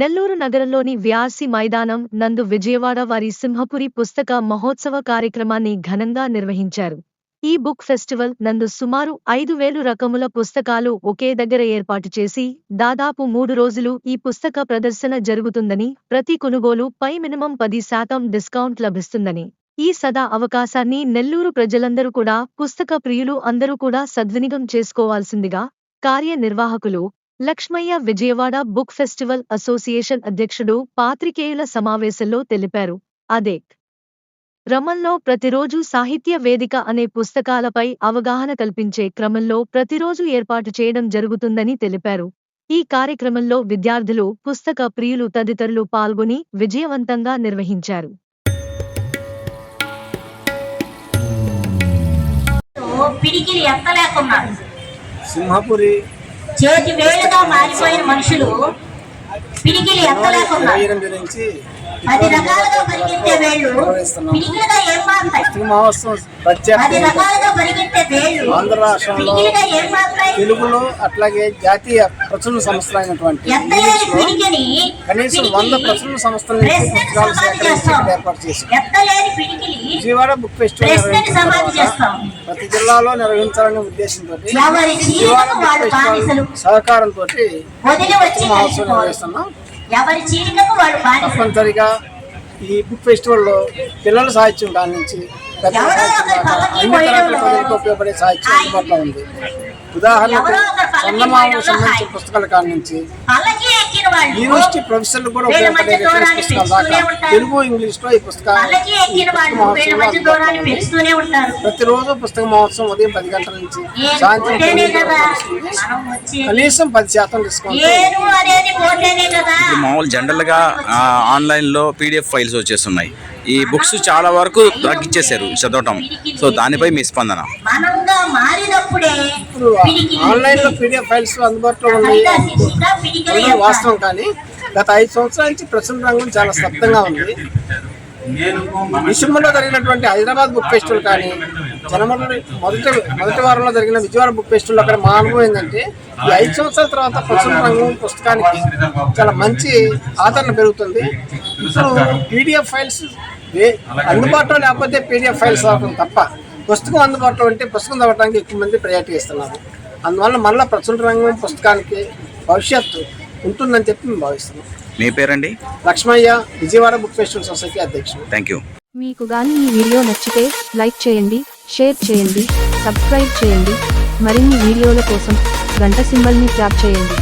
నెల్లూరు నగరంలోని వ్యాసి మైదానం నందు విజయవాడ వారి సింహపురి పుస్తక మహోత్సవ కార్యక్రమాన్ని ఘనంగా నిర్వహించారు. ఈ బుక్ ఫెస్టివల్ నందు సుమారు ఐదు వేలు రకముల పుస్తకాలు ఒకే దగ్గర ఏర్పాటు చేసి దాదాపు మూడు రోజులు ఈ పుస్తక ప్రదర్శన జరుగుతుందని ప్రతి కొనుగోలు పై మినిమం పది శాతం డిస్కౌంట్ లభిస్తుందని. ఈ సదా అవకాశాన్ని నెల్లూరు ప్రజలందరూ కూడా పుస్తక ప్రియులు అందరూ కూడా సద్వినియోగం చేసుకోవాల్సిందిగా కార్యనిర్వాహకులు Lakshmaiah Vijayawada book festival association అధ్యక్షుడు పాత్రికేయుల సమావేశంలో తెలిపారు. అదే క్రమంలో ప్రతిరోజు సాహిత్య వేదిక అనే పుస్తకాలపై అవగాహన కల్పించే క్రమంలో ప్రతిరోజు ఏర్పాటు చేయడం జరుగుతుందని తెలిపారు. ఈ కార్యక్రమంలో విద్యార్థులు పుస్తక ప్రియులు తదితరులు పాల్గొని విజయవంతంగా నిర్వహించారు. సింహపురి చేతి వేలుగా మారిపోయిన మనుషులు పిడికిలి ఎత్తలేకున్నారు. పది రకాలుగా పరిగెత్తే వేళ్ళు పిడికిలుగా ఏం మారుతాయి? పది రకాలుగా పరిగెత్తే వేళ్ళు ఆంధ్ర రాష్ట్రంలో పిడికిలుగా ఏం మారుతాయి? తెలుగులో అట్లాగే జాతీయ ప్రచురణ సంస్థలు అయినటువంటి పిడికిని కనీసం వంద ప్రచురణ సంస్థల ఏర్పాటు చేశారు. ఎత్తలేని పిడికిలి విజయవాడ బుక్ ఫెస్టివల్ సమాధి చేస్తాం. ప్రతి జిల్లాలో నిర్వహించాలనే ఉద్దేశంతో సహకారంతో మహోత్సవం నిర్వహిస్తున్నాం తప్పనిసరిగా ఈ బుక్ ఫెస్టివల్లో పిల్లల సాహిత్యం కాడి నుంచి అన్ని ఉపయోగపడే సాహిత్యం అందుబాటులో ఉంది. ఉదాహరణకు చందమామకు సంబంధించిన. పుస్తకాల కాడి నుంచి యూనివర్సిటీ ప్రొఫెసర్లు కూడా. తెలుగు ఇంగ్లీష్లో ఈ పుస్తకాలు ప్రతిరోజు పుస్తక మహోత్సవం ఉదయం పది గంటల నుంచి సాయంత్రం కనీసం పది శాతం డిస్కౌంట్ మామూలు జనరల్గా ఆ, ఆన్లైన్లో పీడిఎఫ్ ఫైల్స్ వచ్చేస్తున్నాయి. ఈ బుక్స్ చాలా వరకు తగ్గించేశారు చదవటం. సో దానిపై మీ స్పందన? మనంగా మారినప్పుడే ఇప్పుడు పిడికిలి ఆన్లైన్లో పీడిఎఫ్ ఫైల్స్ అందుబాటులో ఉన్నాయి. వాస్తవం కానీ గత ఐదు సంవత్సరాల నుంచి ప్రచురణ రంగం చాలా స్తబ్దంగా ఉంది. డిసెంబర్లో జరిగినటువంటి హైదరాబాద్ బుక్ ఫెస్టివల్ కానీ జనవరి మొదటి మొదటి వారంలో జరిగిన విజయవాడ బుక్ ఫెస్టివల్ అక్కడ మా అనుభవం ఏంటంటే ఈ ఐదు సంవత్సరాల తర్వాత ప్రచురణ రంగం పుస్తకానికి చాలా మంచి ఆదరణ పెరుగుతుంది. ఇప్పుడు పీడిఎఫ్ ఫైల్స్ అందుబాటులో లేకపోతే పీడిఎఫ్ ఫైల్స్ అవడం తప్ప పుస్తకం అందుబాటులో ఉంటే పుస్తకం చదవడానికి ఎక్కువ మంది ప్రయారిటీ ఇస్తున్నారు. అందువల్ల మళ్ళీ ప్రచురణ రంగం పుస్తకానికి భవిష్యత్తు ఉంటుందని చెప్పి మేము భావిస్తున్నాం. మీ పేరండి? Lakshmaiah Vijayawada book festival society అధ్యక్షుడు. Thank you. మీకు గాని ఈ వీడియో నచ్చితే లైక్ చేయండి షేర్ చేయండి సబ్స్క్రైబ్ చేయండి. మరిన్ని వీడియోల కోసం గంట సింబల్ని ట్యాప్ చేయండి.